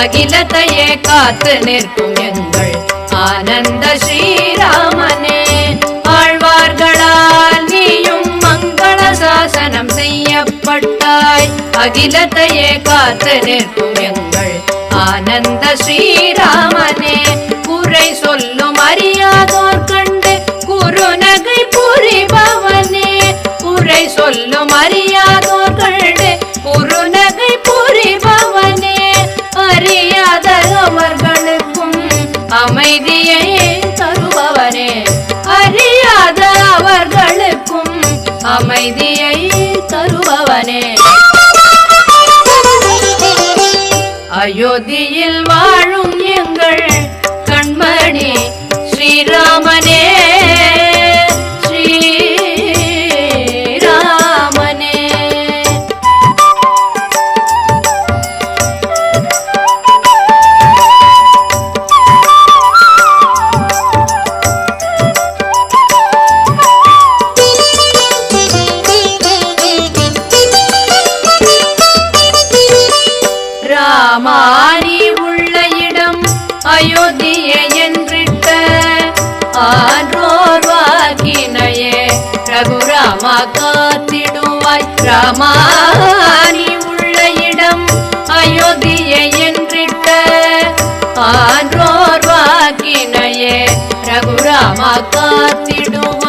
அகிலத்தையே காத்து நிற்கும் எங்கள் ஆனந்த ஸ்ரீராமனே. ஆழ்வார்களால் நீயும் மங்கள சாசனம் செய்யப்பட்டாய். அகிலத்தையே காத்து நிற்கும் எங்கள் ஆனந்த ஸ்ரீராமனே. குறை சொல்லும் அறியாதோர் கண்டு குறுநகை புரிபவனே. குறை சொல்லும் அறியாத மக்கள் அவர்களுக்கும் அமைதியை தருபவரே அறியாத அவர்களுக்கும் அமைதியை தருபவனே. அயோத்தியில் வாழும் எங்கள் கண்மணி ஸ்ரீராமன். ராமா நீ உள்ள இடம் அயோத்தியை என்றிட்ட ஆன்றோர் வாக்கினையே ரகுராமா காத்திடுவோம்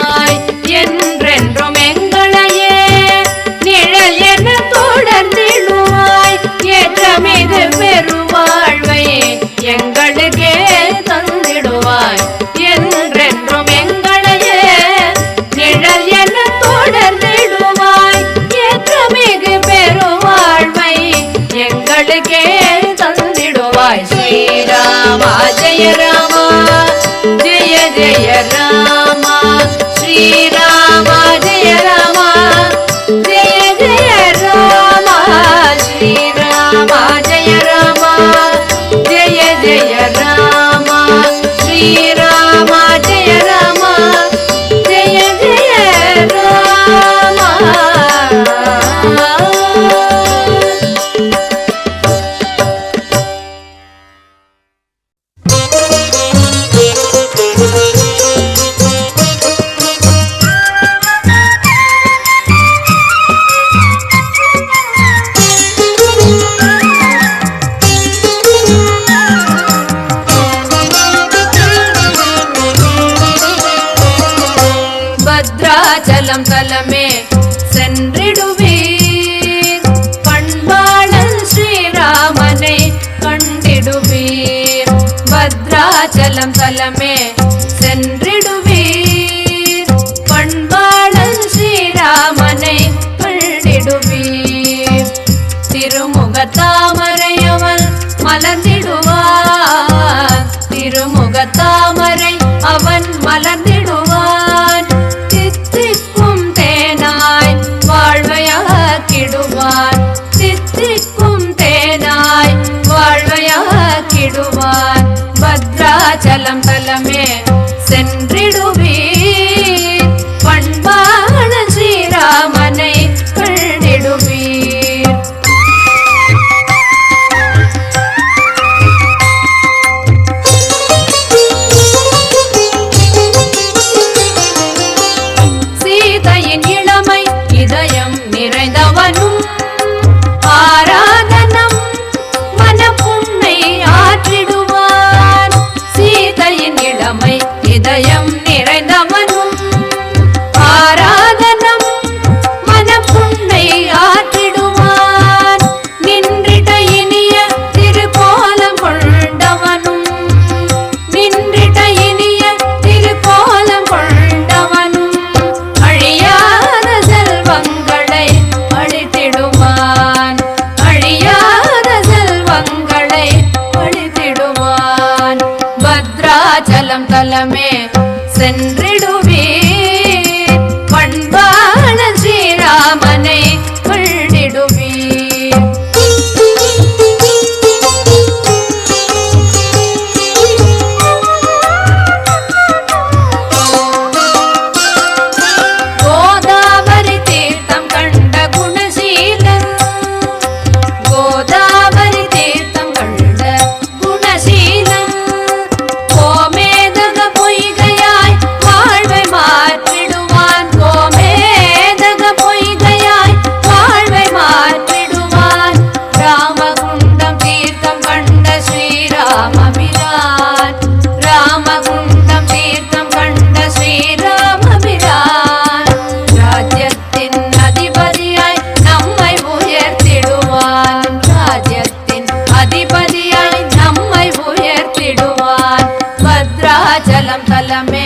yeah. தலமே சென்றிடுவீர். பண்பாளன் ஸ்ரீராமனை கண்டிடுவீர். பத்ராச்சலம் தலமே சென்றிடுவீர். பண்பாளன் ஸ்ரீராமனை கண்டிடுவீர். திருமுக தாமரையவன் மலர்ந்திடுவார். திருமுக தாமரை அவன் மலர்ந்திடுவார். como tendré చలం తలమే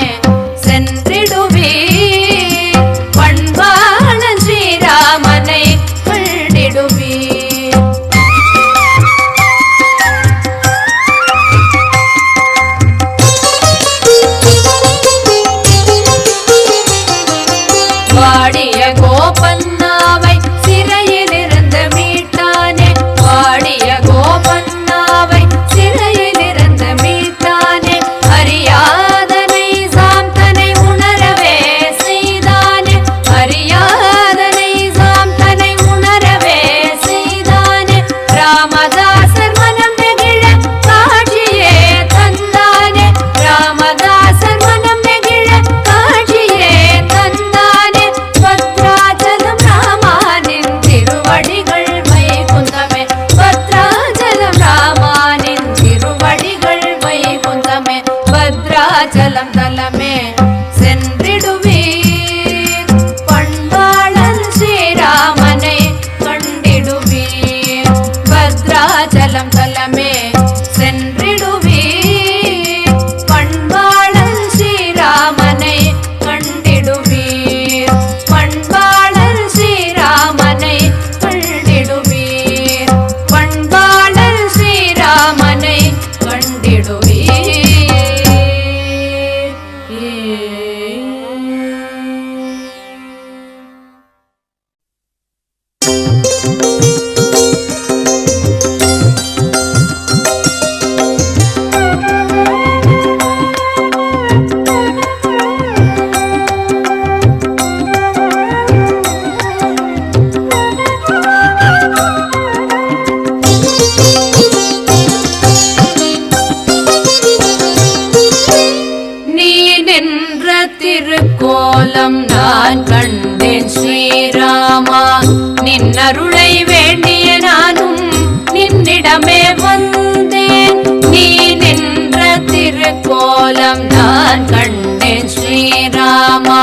நான் கண்டேன் ஸ்ரீராமா.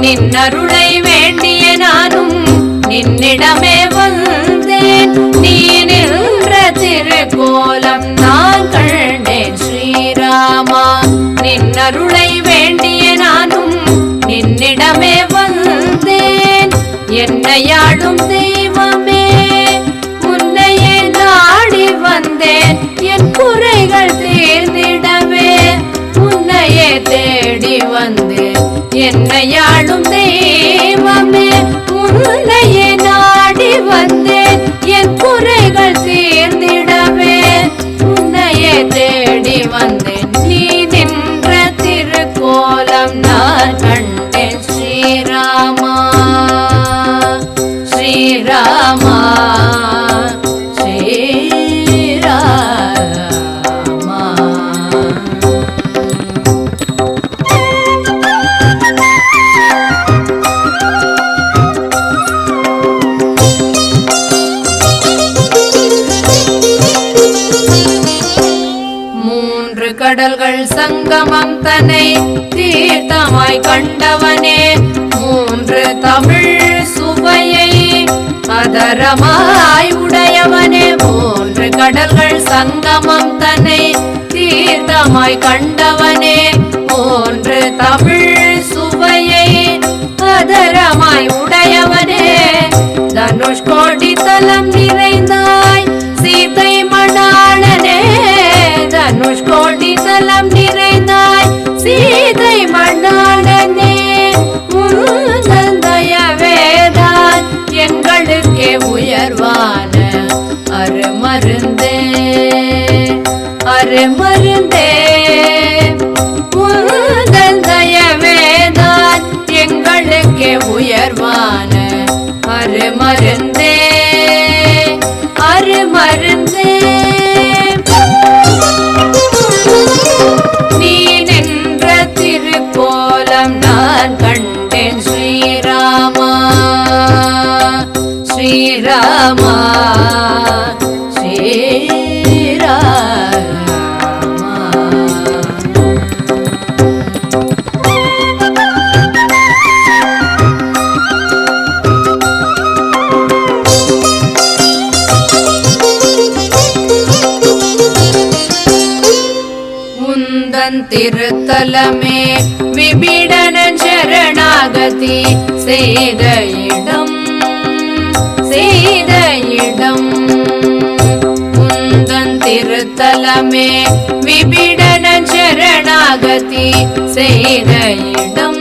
நின்னருளை வேண்டிய நானும் நின்னிடமே வந்தேன். நீ நின்ற திருக்கோலம் நான் கண்டேன் ஸ்ரீராமா. நின்னருளை வேண்டிய நானும் நின்னிடமே வந்தேன். என்னையாடும் தே வந்து வந்தேன் தன்னை தீர்த்தமாய் கண்டவனே. மூன்று தமிழ் சுவையை அதரமாய் உடையவனே. மூன்று கடல்கள் சங்கமம் தன்னை தீர்த்தமாய் கண்டவனே. மூன்று தமிழ் சுவையை அதரமாய் உடையவனே. தனுஷ்கோடி தலம் நிறைந்த அருமருந்தே உந்தயவேதான் எங்களுக்கே உயர்வான அருமருந்தே அருமருந்தே. திருத்தலமே சரணாகதி செய்த இடம் செய்த இடம் உந்தன் திருத்தலமே விபிடன சரணாகதி செய்த இடம்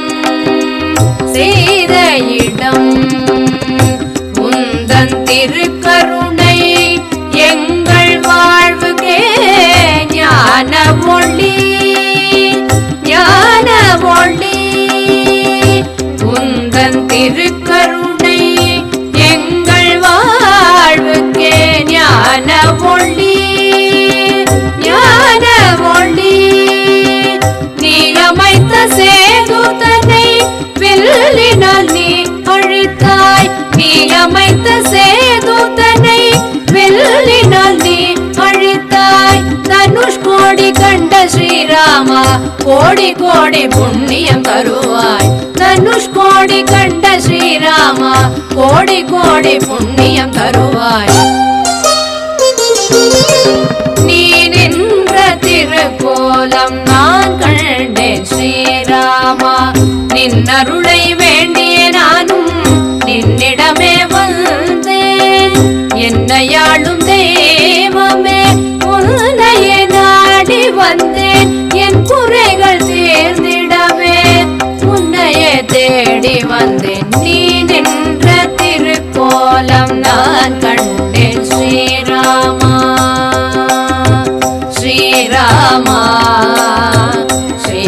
செய்த இடம் உந்தன் திருக்கருணை எங்கள் வாழ்வுக்கே ஞான ஒளி திருக்கருணை எங்கள் வாழ்வுக்கே ஞான ஒளி ஞான ஒளி நீரமைத்த சேதுதனை வெல்லினால் நீ அழித்தாய். நீரமைத்த சேதுதனை வெல்லினால் நீ அழித்தாய். தனுஷ் கோடி கண்ட ஸ்ரீராமா கோடி கோடி புண்ணியம் தருவாய். தனுஷ் கோடி கண்ட ஸ்ரீராமா கோடி கோடி புண்ணியம் தருவாய். நீ நின்ற திருக்கோலம் நான் கண்டேன் ஸ்ரீராமா நின்னருள் வாழ்ந்தேன் நீ நின்ற திருக்கோலம் நான் கண்டேன். ஸ்ரீராமா ஸ்ரீராமா ஸ்ரீ